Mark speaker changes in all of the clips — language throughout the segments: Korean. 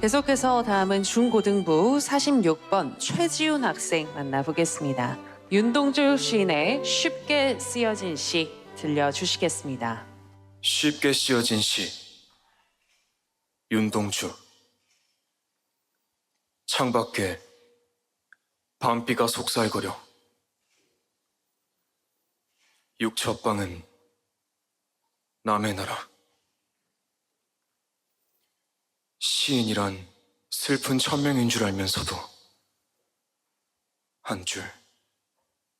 Speaker 1: 계속해서 다음은 중고등부 46번 최지훈 학생 만나보겠습니다. 윤동주 시인의 쉽게 쓰여진 시 들려주시겠습니다.
Speaker 2: 쉽게 씌어진 시 윤동주 창밖에 밤비가 속살거려 육첩방은 남의 나라 시인이란 슬픈 천명인 줄 알면서도 한 줄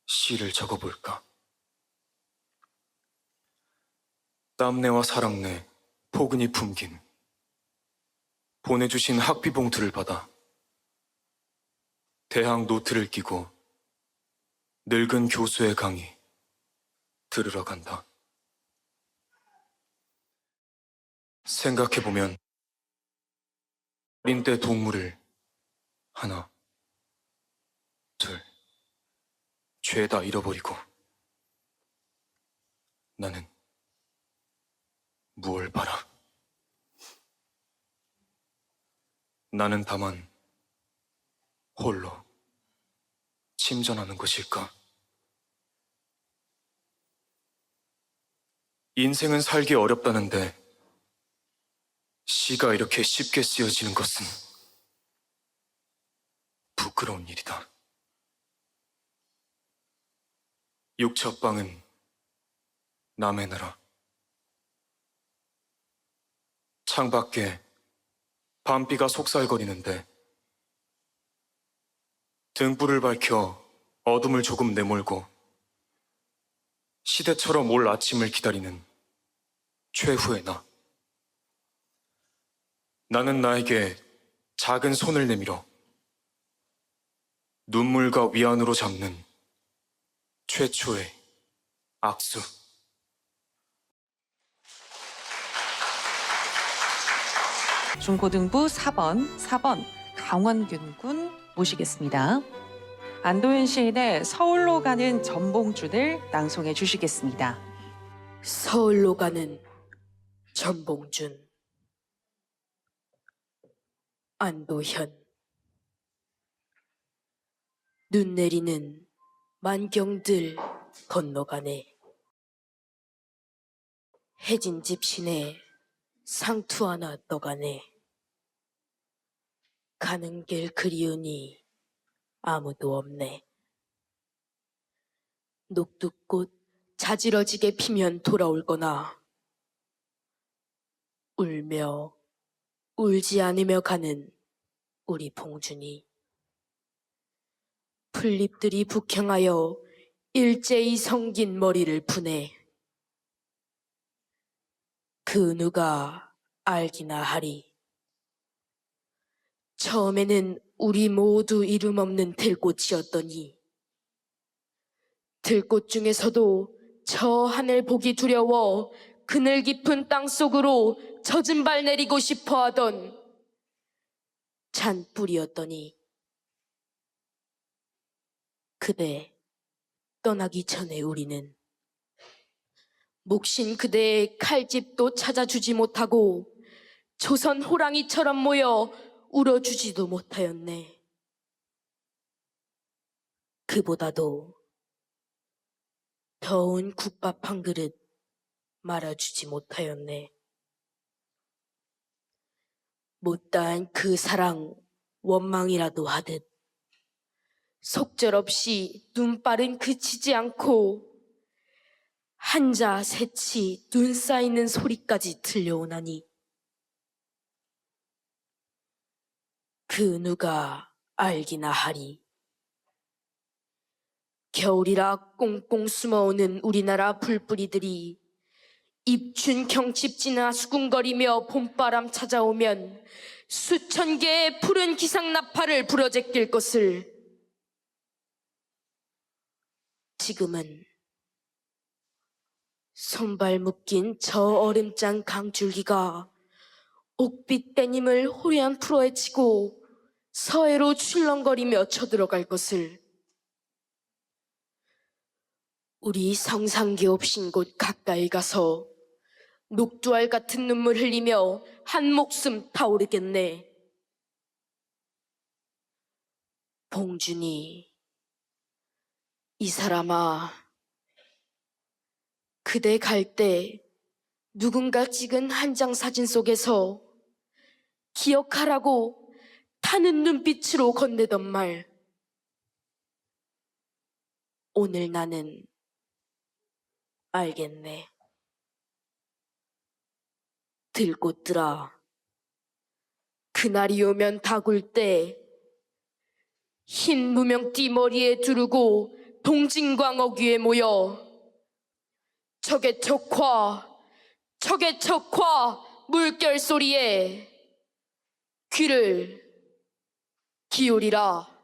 Speaker 2: 시를 적어볼까 땀내와 사랑내, 포근히 품긴 보내주신 학비 봉투를 받아 대학 노트를 끼고 늙은 교수의 강의 들으러 간다. 생각해보면 때 동물을 하나, 둘, 죄다 잃어버리고 나는 무얼 바라? 나는 다만 홀로 침전하는 것일까? 인생은 살기 어렵다는데 시가 이렇게 쉽게 쓰여지는 것은 부끄러운 일이다. 육첩방은 남의 나라. 창밖에 밤비가 속살거리는데 등불을 밝혀 어둠을 조금 내몰고 시대처럼 올 아침을 기다리는 최후의 나. 나는 나에게 작은 손을 내밀어 눈물과 위안으로 잡는 최초의 악수.
Speaker 1: 중고등부 4번, 4번 강원균 군 모시겠습니다. 안도현 시인의 서울로 가는 전봉준을 낭송해 주시겠습니다.
Speaker 3: 서울로 가는 전봉준 안도현. 눈 내리는 만경들 건너가네. 해진 집 시내 상투 하나 떠가네. 가는 길 그리우니 아무도 없네. 녹두꽃 자지러지게 피면 돌아올 거나 울며 울지 않으며 가는 우리 봉준이. 풀잎들이 북향하여 일제히 성긴 머리를 푸네. 그 누가 알기나 하리. 처음에는 우리 모두 이름 없는 들꽃이었더니 들꽃 중에서도 저 하늘 보기 두려워 그늘 깊은 땅 속으로 젖은 발 내리고 싶어 하던 잔뿌리였더니 그대 떠나기 전에 우리는 묵신 그대의 칼집도 찾아주지 못하고 조선 호랑이처럼 모여 울어주지도 못하였네. 그보다도 더운 국밥 한 그릇 말아주지 못하였네. 못다한 그 사랑 원망이라도 하듯 속절없이 눈발은 그치지 않고 한자 새치 눈 쌓이는 소리까지 들려오나니 그 누가 알기나 하리. 겨울이라 꽁꽁 숨어오는 우리나라 불뿌리들이 입춘 경칩지나 수군거리며 봄바람 찾아오면 수천 개의 푸른 기상나팔을 부러제낄 것을 지금은 손발 묶인 저 얼음장 강줄기가 옥빛 데님을 호래한 프로에 치고 서해로 출렁거리며 쳐들어갈 것을 우리 성상기 없인 곳 가까이 가서 녹두알 같은 눈물 흘리며 한 목숨 타오르겠네. 봉준이, 이 사람아, 그대 갈 때 누군가 찍은 한 장 사진 속에서 기억하라고 타는 눈빛으로 건네던 말. 오늘 나는 알겠네. 들꽃들아, 그날이 오면 다굴 때 흰 무명 띠 머리에 두르고 동진광억 위에 모여 적의 척화, 적의 척화 물결 소리에 귀를 기울이라.